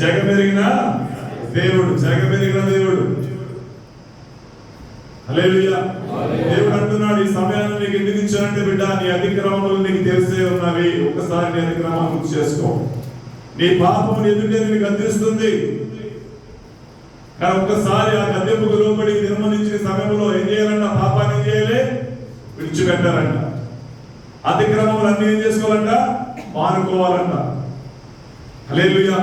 జగమెరిగిన దేవుడు జగమెరిగిన దేవుడు. హల్లెలూయా. దేవుడు అంటున్నాడు ఈ సమయాన్ని నీకు ఎందుకు ఇచ్చానంటే బిడ్డ నీ అతిక్రమములు నీకు తెలిసే ఉన్నవి. ఒకసారి నీ అతిక్రమాలు గుర్తు చేసుకో. నీ పాపము ఎదుటే నీకు అందిస్తుంది కానీ ఒక్కసారి ఆ గద్దెపుకు లోపడి నిర్మలించిన సమయంలో ఏం చేయాలన్న పాపాన్ని ఏం చేయాలి? విడిచిపెట్టాలంట. అతిక్రమములు అన్ని ఏం చేసుకోవాలంట? మానుకోవాలంట. హల్లెలూయా.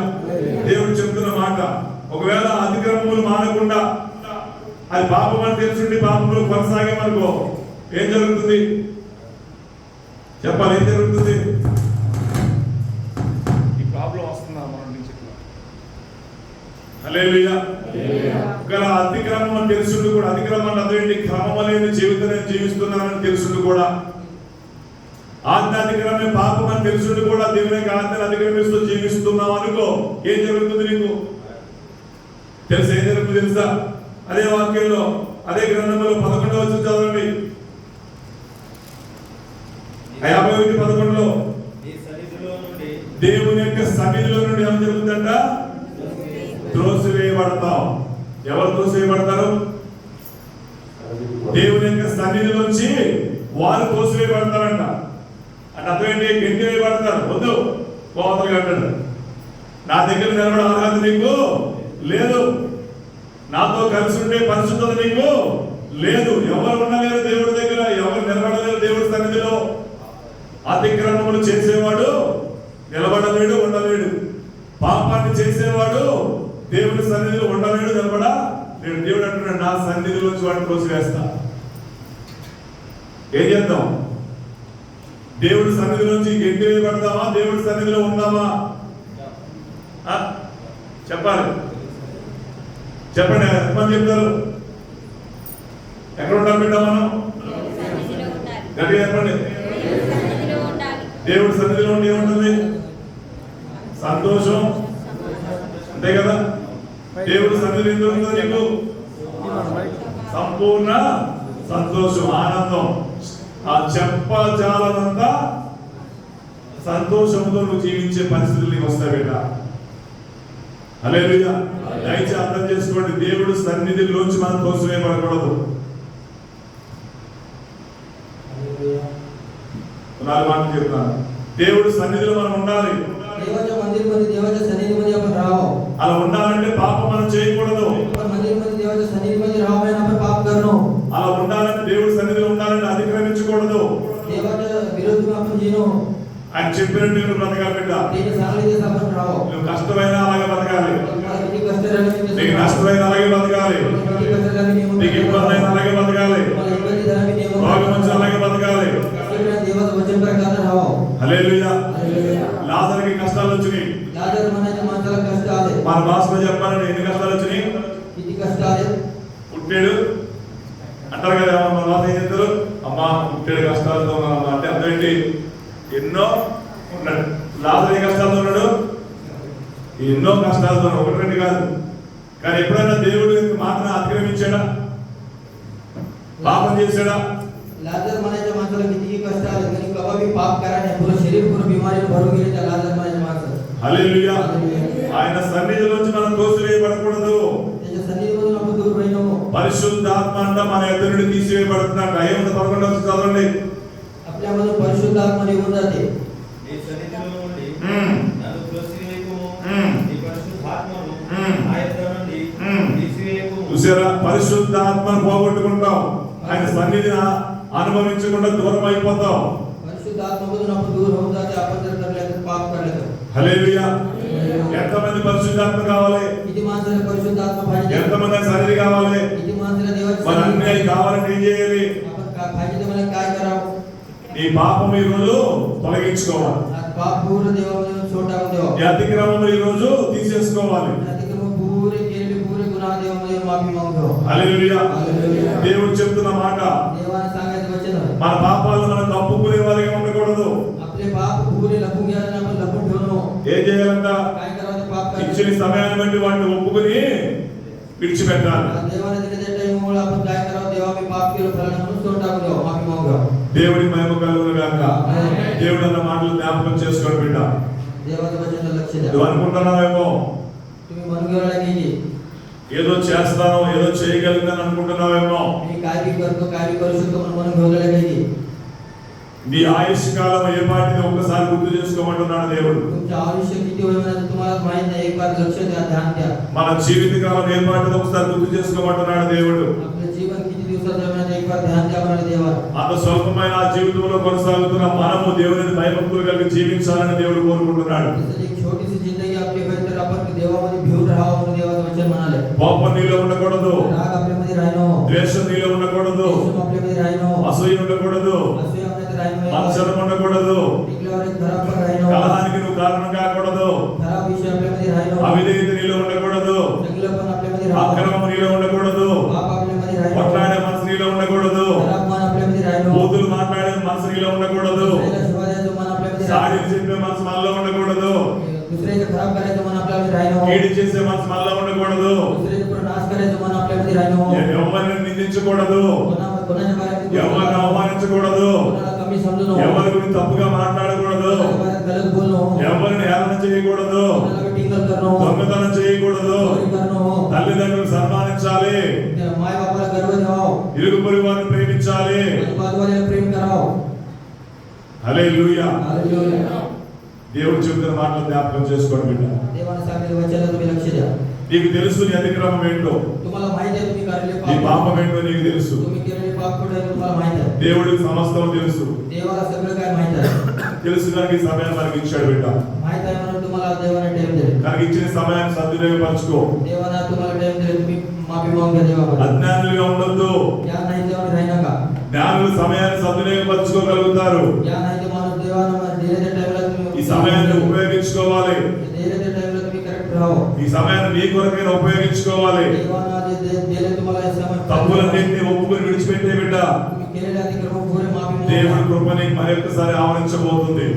దేవుడు చెప్తున్న మాట. ఒకవేళ అతిక్రమములు మానకుండా అది పాపం అని తెలుసుండి పాపంలో కొనసాగేమనుకో ఏం జరుగుతుంది? చెప్పాలి ఏం జరుగుతుంది? ఈ ప్రాబ్లం వస్తుందా మన నుంచి హల్లెలూయా. ఒకవేళ అతిక్రమం అని తెలుసుండి కూడా అతిక్రమం అంటే అదేంటి? క్రమం లేని జీవితం నేను జీవిస్తున్నానని తెలుసుండి కూడా. ఆజ్ఞ అతిక్రమే పాపం తెలుసుండి కూడా దేవుని యొక్క ఆజ్ఞను అతిక్రమిస్తూ జీవిస్తున్నావు అనుకో ఏం జరుగుతుంది నీకు? తెలుసు? ఏం జరుగుతుంది తెలుసా? అదే వాక్యంలో అదే గ్రంథంలో పదకొండవ వచ్చి చదవండి. యాభై ఒకటి పదకొండులో దేవుని యొక్క సన్నిధిలో నుండి ఏం జరుగుతుందంట? త్రోసివేయబడతాం ఎవరు త్రోసివేయబడతారు? దేవుని యొక్క సన్నిధిలోంచి వారు త్రోసివేయబడతారంట. అంటే అర్థం ఏంటి? గంటి వద్దు. కోతలు కట్టాడు నా దగ్గర నిలబడే అర్హత నీకు లేదు. నాతో కలిసి ఉండే పరిశుద్ధత నీకు లేదు. ఎవరు ఉండలేరు దేవుడి దగ్గర ఎవరు నిలబడలేరు దేవుడి సన్నిధిలో. అతిక్రమములు చేసేవాడు నిలబడలేడు ఉండలేడు. పాపాన్ని చేసేవాడు దేవుని సన్నిధిలో ఉండలేడు నిలబడ నేను దేవుడు అంటున్నాడు నా సన్నిధిలోంచి వాడిని తోసివేస్తా ఏం చేద్దాం? దేవుడి సన్నిధిలోంచి గెంటి వేయబడతామా దేవుడి సన్నిధిలో ఉందామా? ఆ? చెప్పాలి. చెప్పండి ఎంతమంది చెప్తారు. ఎక్కడ ఉంటాం బిడ్డ మనం? గట్టిగా చెప్పండి. దేవుడి సన్నిధిలో ఉండి ఏముంటుంది? సంతోషం. అంతే కదా? దేవుడి సన్నిధి ఎందుకు ఉంటుంది నీకు? సంపూర్ణ సంతోషం ఆనందం. ఆ చెప్ప చెప్పజాలనంతా సంతోషంతో నువ్వు జీవించే పరిస్థితులు నీకు వస్తాయి బిడ్డ. అలే దయచి అర్థం చేసుకోండి దేవుడు సన్నిధిలోంచి మనం పడకూడదు. నాలుగు మాటలు చెప్తాను దేవుడు సన్నిధిలో మనం ఉండాలి. అలా ఉండాలంటే పాపం మనం చేయ చెప్పినట్టు నువ్వు బ్రతకాలి బిడ్డ. నువ్వు కష్టమైన అలాగే బ్రతకాలి. నీకు నష్టమైన అలాగే బతకాలి నీకు ఇబ్బంది అయిన అలాగే బతకాలి రోగం వచ్చి అలాగే బతకాలి లాదరికి కష్టాలు వచ్చినాయి. మన భాషలో చెప్పాలంటే ఎన్ని కష్టాలు వచ్చినాయి? పుట్టాడు. అంటారు కదా మన భాష ఏం చెప్తారు అమ్మా పుట్టాడు కష్టాలతో అంటే అర్థం ఏంటి ఎన్నో ఉన్నాడు లాజర్ ఏ కష్టాలతో ఉన్నాడు ఎన్నో కష్టాలతో ఉన్నాడు ఒకటి రెండు కాదు కానీ ఎప్పుడైనా దేవుడు యొక్క మాటను అతిక్రమించాడా పాపం చేశాడా लाजर म्हणायच्या माणसाला कितीही कष्ट आले तरी कवा बी पाप करा नाही पूर्ण शरीर पूर्ण बिमारीने भरून गेले त्या लाजर म्हणायच्या माणसाला హల్లెలూయా ఆయన సన్నిధిలోంచి మనం తోసివేయబడకూడదు त्याच्या सन्निधीमधून आपण दूर राही नको పరిశుద్ధాత్మ అంట మన ఎదురు నుండి తీసివేయబడుతున్నాడు అయ్యేంత పదకొండు వచ్చి చదవండి आपल्यामधून परिशुद्ध आत्मा చూసారా? పరిశుద్ధాత్మను పోగొట్టుకుంటాం. ఆయన సన్నిధిని అనుభవించకుండా దూరం అయిపోతాం ఎంతమంది పరిశుద్ధాత్మ కావాలి? ఎంతమంది సన్నిధి కావాలి? మరి అన్ని కావాలంటే ఏం చేయాలి? ఈ పాపం ఈ రోజు తొలగించుకోవాలి అతిక్రమం ఈ రోజు తీసేసుకోవాలి దేవుడు చెప్తున్న మాట. మన పాపాలు మనం తప్పుకునే వారికి ఉండకూడదు. ఏం చేయాలంట? ఇచ్చిన సమయాన్ని బట్టి వాటిని ఒప్పుకుని విడిచిపెట్టాలి. దేవుని మహిమ కలుగును గాక. దేవుడు అన్న మాటలు జ్ఞాపకం చేసుకోండి బిడ్డ. నువ్వు అనుకుంటున్నావేమో? ఏదో చేస్తాను ఏదో చేయగలుగుతాను అనుకుంటున్నావేమో? నీ ఆయుష్ కాలం ఏపాటిది ఒక్కసారి గుర్తు చేసుకోమంటున్నాడు దేవుడు. మన జీవిత కాలం ఏపాటిది ఒకసారి గుర్తు చేసుకోమంటున్నాడు దేవుడు. అంత స్వల్పమైన ఆ జీవితంలో కొనసాగుతున్న మనము దేవుని భయభక్తులు కలిగి జీవించాలని దేవుడు కోరుకుంటున్నాడు. కోపం నీలో ఉండకూడదు. ద్వేషం నీలో ఉండకూడదు. అసూయ ఉండకూడదు. అవసరం ఉండకూడదు కలహానికి నువ్వు కారణం కాకూడదు. అవినీతి నీలో ఉండకూడదు. అక్రమం నీలో ఉండకూడదు. కొట్లాడే మనసు నీలో ఉండకూడదు. బూతులు మాట్లాడే మనసు నీలో ఉండకూడదు. సాడి చెప్పే మనసు మనలో ఉండకూడదు. కీడి చేసే మనసు మనలో ఉండకూడదు. ఎవరిని నిందించకూడదు. ఎవరిని అవమానించకూడదు. कोणाला कमी समजू ఎవరి గురించి తప్పుగా మాట్లాడకూడదు कोणाच्या बारेत गलत बोलणं ఎవరిని హేళన చేయకూడదు कोणाला बी टिंगल करणं దొంగతనం చేయకూడదు चोरी करणं తల్లిదండ్రులు సన్మానించాలి त्या माय बापाला गर्व द्यावा ఇరుగు పొరుగు వారిని ప్రేమించాలి आजूबाजूवाल्याला प्रेम करावं హల్లెలూయా हालेलुया దేవుడు చెబుతున్న మాటలు జ్ఞాపకం చేసుకోండి బిడ్డ देवाने सांगितलं वचनाला तुम्ही लक्ष द्या నీకు తెలుసు నీ అతిక్రమం ఏంటో तुम्हाला माहित आहे तुम्ही केलेले నీ पाप పాపం ఏంటో నీకు తెలుసు तुम्ही केलेले దేవుడికి సమస్తం తెలుసు. తెలుసు సమయాన్ని మనకి ఇచ్చాడు బిడ్డ. కనుక ఇచ్చిన సమయాన్ని సద్వినియోగపరచుకో. జ్ఞానులు సమయాన్ని సద్వినియోగపరచుకోగలుగుతారు. ఈ సమయాన్ని ఉపయోగించుకోవాలి. ఈ సమయాన్ని కొరకైనా ఉపయోగించుకోవాలి. తప్పులన్నింటినీ ఒప్పుకో దేవుడి కృప నీకు మరొకసారి ఆవరించబోతుంది.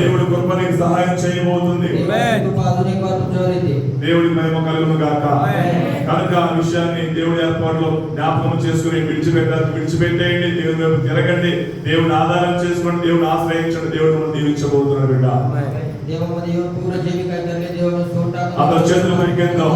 దేవుడి కృప నీకు సహాయం చేయబోతుంది. దేవుడి మహిమ కలుగును గాక. కనుక ఆ విషయాన్ని దేవుడి ఏర్పాటులో జ్ఞాపకం చేసుకుని విడిచిపెట్ట విడిచిపెట్టేయండి. దేవుడి వైపు తిరగండి. దేవుడిని ఆధారం చేసుకోండి దేవుడిని ఆశ్రయించండి. దేవుడు మనం దీవించబోతున్నాడు బిడ్డ. అతను చేతులు పైకెళ్తాం